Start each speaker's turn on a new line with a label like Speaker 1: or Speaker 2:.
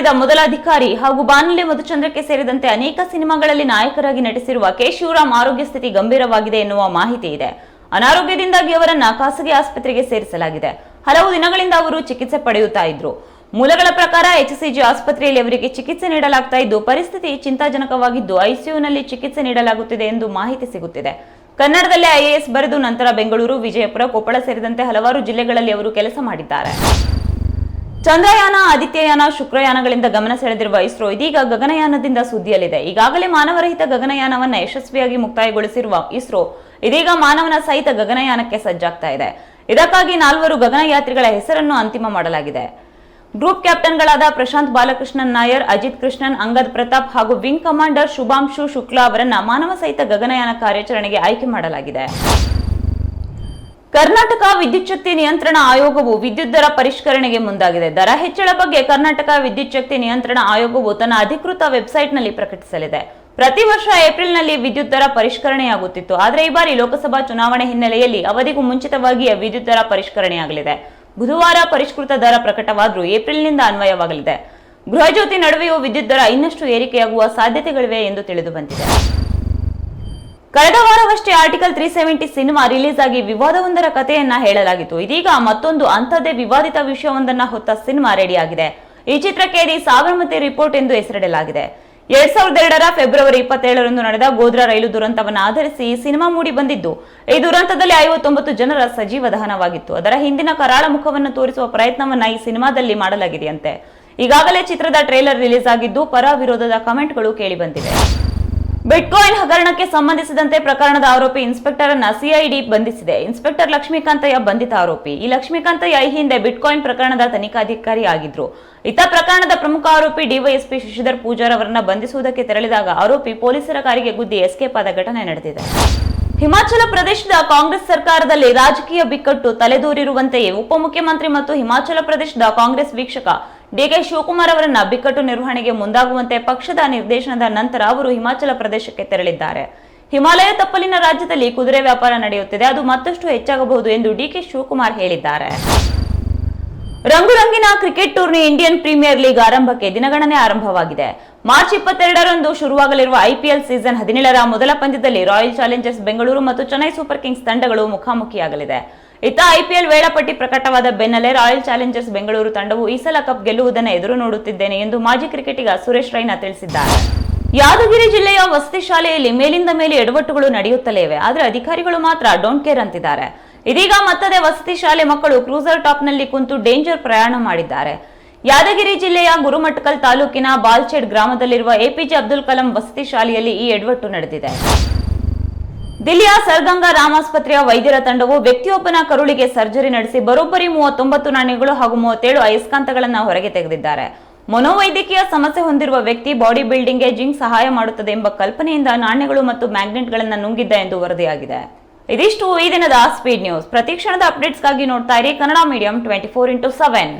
Speaker 1: ಮಾಡಿದ ಮೊದಲ ಅಧಿಕಾರಿ ಹಾಗೂ ಬಾನುಲೆ ಮಧುಚಂದ್ರಕ್ಕೆ ಸೇರಿದಂತೆ ಅನೇಕ ಸಿನಿಮಾಗಳಲ್ಲಿ ನಾಯಕರಾಗಿ ನಟಿಸಿರುವ ಕೆ ಶಿವರಾಮ್ ಆರೋಗ್ಯ ಸ್ಥಿತಿ ಗಂಭೀರವಾಗಿದೆ ಎನ್ನುವ ಮಾಹಿತಿ ಇದೆ. ಅನಾರೋಗ್ಯದಿಂದಾಗಿ ಅವರನ್ನ ಖಾಸಗಿ ಆಸ್ಪತ್ರೆಗೆ ಸೇರಿಸಲಾಗಿದೆ. ಹಲವು ದಿನಗಳಿಂದ ಅವರು ಚಿಕಿತ್ಸೆ ಪಡೆಯುತ್ತಾ ಇದ್ರು. ಮೂಲಗಳ ಪ್ರಕಾರ ಎಚ್ಸಿಜಿ ಆಸ್ಪತ್ರೆಯಲ್ಲಿ ಅವರಿಗೆ ಚಿಕಿತ್ಸೆ ನೀಡಲಾಗ್ತಾ ಇದ್ದು, ಪರಿಸ್ಥಿತಿ ಚಿಂತಾಜನಕವಾಗಿದ್ದು ಐಸಿಯುನಲ್ಲಿ ಚಿಕಿತ್ಸೆ ನೀಡಲಾಗುತ್ತಿದೆ ಎಂದು ಮಾಹಿತಿ ಸಿಗುತ್ತಿದೆ. ಕನ್ನಡದಲ್ಲಿ ಐಎಎಸ್ ಬರೆದು ನಂತರ ಬೆಂಗಳೂರು, ವಿಜಯಪುರ, ಕೊಪ್ಪಳ ಸೇರಿದಂತೆ ಹಲವಾರು ಜಿಲ್ಲೆಗಳಲ್ಲಿ ಅವರು ಕೆಲಸ ಮಾಡಿದ್ದಾರೆ. ಚಂದ್ರಯಾನ, ಆದಿತ್ಯಯಾನ, ಶುಕ್ರಯಾನಗಳಿಂದ ಗಮನ ಸೆಳೆದಿರುವ ಇಸ್ರೋ ಇದೀಗ ಗಗನಯಾನದಿಂದ ಸುದ್ದಿಯಲ್ಲಿದೆ. ಈಗಾಗಲೇ ಮಾನವರಹಿತ ಗಗನಯಾನವನ್ನು ಯಶಸ್ವಿಯಾಗಿ ಮುಕ್ತಾಯಗೊಳಿಸಿರುವ ಇಸ್ರೋ ಇದೀಗ ಮಾನವನ ಸಹಿತ ಗಗನಯಾನಕ್ಕೆ ಸಜ್ಜಾಗ್ತಾ ಇದೆ. ಇದಕ್ಕಾಗಿ ನಾಲ್ವರು ಗಗನಯಾತ್ರಿಗಳ ಹೆಸರನ್ನು ಅಂತಿಮ ಮಾಡಲಾಗಿದೆ. ಗ್ರೂಪ್ ಕ್ಯಾಪ್ಟನ್ಗಳಾದ ಪ್ರಶಾಂತ್ ಬಾಲಕೃಷ್ಣನ್ ನಾಯರ್, ಅಜಿತ್ ಕೃಷ್ಣನ್, ಅಂಗದ್ ಪ್ರತಾಪ್ ಹಾಗೂ ವಿಂಗ್ ಕಮಾಂಡರ್ ಶುಭಾಂಶು ಶುಕ್ಲಾ ಅವರನ್ನ ಮಾನವ ಸಹಿತ ಗಗನಯಾನ ಕಾರ್ಯಾಚರಣೆಗೆ ಆಯ್ಕೆ ಮಾಡಲಾಗಿದೆ. ಕರ್ನಾಟಕ ವಿದ್ಯುತ್ ಶಕ್ತಿ ನಿಯಂತ್ರಣ ಆಯೋಗವು ವಿದ್ಯುತ್ ದರ ಪರಿಷ್ಕರಣೆಗೆ ಮುಂದಾಗಿದೆ. ದರ ಹೆಚ್ಚಳ ಬಗ್ಗೆ ಕರ್ನಾಟಕ ವಿದ್ಯುತ್ ಶಕ್ತಿ ನಿಯಂತ್ರಣ ಆಯೋಗವು ತನ್ನ ಅಧಿಕೃತ ವೆಬ್ಸೈಟ್ನಲ್ಲಿ ಪ್ರಕಟಿಸಲಿದೆ. ಪ್ರತಿ ವರ್ಷ ಏಪ್ರಿಲ್ನಲ್ಲಿ ವಿದ್ಯುತ್ ದರ ಪರಿಷ್ಕರಣೆಯಾಗುತ್ತಿತ್ತು. ಆದರೆ ಈ ಬಾರಿ ಲೋಕಸಭಾ ಚುನಾವಣೆ ಹಿನ್ನೆಲೆಯಲ್ಲಿ ಅವಧಿಗೂ ಮುಂಚಿತವಾಗಿಯೇ ವಿದ್ಯುತ್ ದರ ಪರಿಷ್ಕರಣೆಯಾಗಲಿದೆ. ಬುಧವಾರ ಪರಿಷ್ಕೃತ ದರ ಪ್ರಕಟವಾದರೂ ಏಪ್ರಿಲ್ನಿಂದ ಅನ್ವಯವಾಗಲಿದೆ. ಗೃಹಜ್ಯೋತಿ ನಡುವೆಯೂ ವಿದ್ಯುತ್ ದರ ಇನ್ನಷ್ಟು ಏರಿಕೆಯಾಗುವ ಸಾಧ್ಯತೆಗಳಿವೆ ಎಂದು ತಿಳಿದು ಬಂದಿದೆ. ಕಳೆದ ವಾರವಷ್ಟೇ article three seventy cinema release ಆಗಿ ವಿವಾದವೊಂದರ ಕಥೆಯನ್ನ ಹೇಳಲಾಗಿತ್ತು. ಇದೀಗ ಮತ್ತೊಂದು ಅಂಥದ್ದೇ ವಿವಾದಿತ ವಿಷಯವೊಂದನ್ನ ಹೊತ್ತ ಸಿನಿಮಾ ರೆಡಿಯಾಗಿದೆ. ಈ ಚಿತ್ರಕ್ಕೆ ದಿ ಸಾಬರಮತಿ ರಿಪೋರ್ಟ್ ಎಂದು ಹೆಸರಿಡಲಾಗಿದೆ. ಎರಡ್ ಸಾವಿರದ ಎರಡರ ಫೆಬ್ರವರಿ ಇಪ್ಪತ್ತೇಳರಂದು ನಡೆದ ಗೋಧ್ರಾ ರೈಲು ದುರಂತವನ್ನು ಆಧರಿಸಿ ಈ ಸಿನಿಮಾ ಮೂಡಿ ಬಂದಿದ್ದು, ಈ ದುರಂತದಲ್ಲಿ ಐವತ್ತೊಂಬತ್ತು ಜನರ ಸಜೀವ ದಹನವಾಗಿತ್ತು. ಅದರ ಹಿಂದಿನ ಕರಾಳ ಮುಖವನ್ನು ತೋರಿಸುವ ಪ್ರಯತ್ನವನ್ನ ಈ ಸಿನಿಮಾದಲ್ಲಿ ಮಾಡಲಾಗಿದೆಯಂತೆ. ಈಗಾಗಲೇ ಚಿತ್ರದ ಟ್ರೇಲರ್ ರಿಲೀಸ್ ಆಗಿದ್ದು ಪರ ವಿರೋಧದ ಕಮೆಂಟ್ಗಳು ಕೇಳಿಬಂದಿವೆ ಬಿಟ್ಕಾಯಿನ್ ಹಗರಣಕ್ಕೆ ಸಂಬಂಧಿಸಿದಂತೆ ಪ್ರಕರಣದ ಆರೋಪಿ ಇನ್ಸ್ಪೆಕ್ಟರ್ ಅನ್ನ ಸಿಐಡಿ ಬಂಧಿಸಿದೆ. ಇನ್ಸ್ಪೆಕ್ಟರ್ ಲಕ್ಷ್ಮೀಕಾಂತಯ್ಯ ಬಂಧಿತ ಆರೋಪಿ. ಈ ಲಕ್ಷ್ಮೀಕಾಂತಯ್ಯ ಈ ಹಿಂದೆ ಬಿಟ್ಕಾಯಿನ್ ಪ್ರಕರಣದ ತನಿಖಾಧಿಕಾರಿ ಆಗಿದ್ರು. ಇತ ಪ್ರಕರಣದ ಪ್ರಮುಖ ಆರೋಪಿ ಡಿವೈಎಸ್ಪಿ ಶಶಿಧರ್ ಪೂಜಾರ್ ಅವರನ್ನ ಬಂಧಿಸುವುದಕ್ಕೆ ತೆರಳಿದಾಗ ಆರೋಪಿ ಪೊಲೀಸರ ಕಾರಿಗೆ ಗುದ್ದಿ ಎಸ್ಕೇಪ್ ಆದ ಘಟನೆ ನಡೆದಿದೆ. ಹಿಮಾಚಲ ಪ್ರದೇಶದ ಕಾಂಗ್ರೆಸ್ ಸರ್ಕಾರದಲ್ಲಿ ರಾಜಕೀಯ ಬಿಕ್ಕಟ್ಟು ತಲೆದೋರಿರುವಂತೆಯೇ ಉಪಮುಖ್ಯಮಂತ್ರಿ ಮತ್ತು ಹಿಮಾಚಲ ಪ್ರದೇಶದ ಕಾಂಗ್ರೆಸ್ ವೀಕ್ಷಕ ಡಿಕೆ ಶಿವಕುಮಾರ್ ಅವರನ್ನ ಬಿಕ್ಕಟ್ಟು ನಿರ್ವಹಣೆಗೆ ಮುಂದಾಗುವಂತೆ ಪಕ್ಷದ ನಿರ್ದೇಶನದ ನಂತರ ಅವರು ಹಿಮಾಚಲ ಪ್ರದೇಶಕ್ಕೆ ತೆರಳಿದ್ದಾರೆ. ಹಿಮಾಲಯ ತಪ್ಪಲಿನ ರಾಜ್ಯದಲ್ಲಿ ಕುದುರೆ ವ್ಯಾಪಾರ ನಡೆಯುತ್ತಿದೆ. ಅದು ಮತ್ತಷ್ಟು ಹೆಚ್ಚಾಗಬಹುದು ಎಂದು ಡಿಕೆ ಶಿವಕುಮಾರ್ ಹೇಳಿದ್ದಾರೆ. ರಂಗುರಂಗಿನ cricket tourney Indian premier league ಆರಂಭಕ್ಕೆ ದಿನಗಣನೆ ಆರಂಭವಾಗಿದೆ. ಮಾರ್ಚ್ ಇಪ್ಪತ್ತೆರಡರಂದು ಶುರುವಾಗಲಿರುವ ಐಪಿಎಲ್ ಸೀಸನ್ ಹದಿನೇಳರ ಮೊದಲ ಪಂದ್ಯದಲ್ಲಿ ರಾಯಲ್ ಚಾಲೆಂಜರ್ಸ್ ಬೆಂಗಳೂರು ಮತ್ತು ಚೆನ್ನೈ ಸೂಪರ್ ಕಿಂಗ್ಸ್ ತಂಡಗಳು ಮುಖಾಮುಖಿಯಾಗಲಿದೆ. ಇತ್ತ ಐಪಿಎಲ್ ವೇಳಾಪಟ್ಟಿ ಪ್ರಕಟವಾದ ಬೆನ್ನಲ್ಲೇ ರಾಯಲ್ ಚಾಲೆಂಜರ್ಸ್ ಬೆಂಗಳೂರು ತಂಡವು ಈ ಸಲ ಕಪ್ ಗೆಲ್ಲುವುದನ್ನು ಎದುರು ನೋಡುತ್ತಿದ್ದೇನೆ ಎಂದು ಮಾಜಿ ಕ್ರಿಕೆಟಿಗ ಸುರೇಶ್ ರೈನಾ ತಿಳಿಸಿದ್ದಾರೆ. ಯಾದಗಿರಿ ಜಿಲ್ಲೆಯ ವಸತಿ ಶಾಲೆಯಲ್ಲಿ ಮೇಲಿಂದ ಮೇಲೆ ಎಡವಟ್ಟುಗಳು ನಡೆಯುತ್ತಲೇ ಇವೆ ಆದರೆ ಅಧಿಕಾರಿಗಳು ಮಾತ್ರ ಡೋಂಟ್ ಕೇರ್ ಅಂತಿದ್ದಾರೆ. ಇದೀಗ ಮತ್ತದೇ ವಸತಿ ಶಾಲೆ ಮಕ್ಕಳು ಕ್ರೂಸರ್ ಟಾಪ್ನಲ್ಲಿ ಕುಂತು ಡೇಂಜರ್ ಪ್ರಯಾಣ ಮಾಡಿದ್ದಾರೆ. ಯಾದಗಿರಿ ಜಿಲ್ಲೆಯ ಗುರುಮಟ್ಕಲ್ ತಾಲೂಕಿನ ಬಾಲ್ಚೆಡ್ ಗ್ರಾಮದಲ್ಲಿರುವ ಎಪಿಜೆ ಅಬ್ದುಲ್ ಕಲಾಂ ವಸತಿ ಶಾಲೆಯಲ್ಲಿ ಈ ಎಡವಟ್ಟು ನಡೆದಿದೆ. ದಿಲ್ಲಿಯ ಸರ್ಗಂಗಾ ರಾಮಾಸ್ಪತ್ರೆಯ ವೈದ್ಯರ ತಂಡವು ವ್ಯಕ್ತಿಯೊಬ್ಬನ ಕರುಳಿಗೆ ಸರ್ಜರಿ ನಡೆಸಿ ಬರೋಬ್ಬರಿ ಮೂವತ್ತೊಂಬತ್ತು ನಾಣ್ಯಗಳು ಹಾಗೂ ಮೂವತ್ತೇಳು ಅಯಸ್ಕಾಂತಗಳನ್ನು ಹೊರಗೆ ತೆಗೆದಿದ್ದಾರೆ. ಮನೋವೈದ್ಯಕೀಯ ಸಮಸ್ಯೆ ಹೊಂದಿರುವ ವ್ಯಕ್ತಿ ಬಾಡಿ ಬಿಲ್ಡಿಂಗ್ಗೆ ಜಿಂಕ್ ಸಹಾಯ ಮಾಡುತ್ತದೆ ಎಂಬ ಕಲ್ಪನೆಯಿಂದ ನಾಣ್ಯಗಳು ಮತ್ತು ಮ್ಯಾಗ್ನೆಟ್ಗಳನ್ನು ನುಂಗಿದ್ದ ಎಂದು ವರದಿಯಾಗಿದೆ. ಇದಿಷ್ಟು ಈ ದಿನದ ಸ್ಪೀಡ್ ನ್ಯೂಸ್. ಪ್ರತಿ ಕ್ಷಣದ ಅಪ್ಡೇಟ್ಸ್ಗಾಗಿ ನೋಡ್ತಾ ಇರಿ Kannada medium twenty four into seven.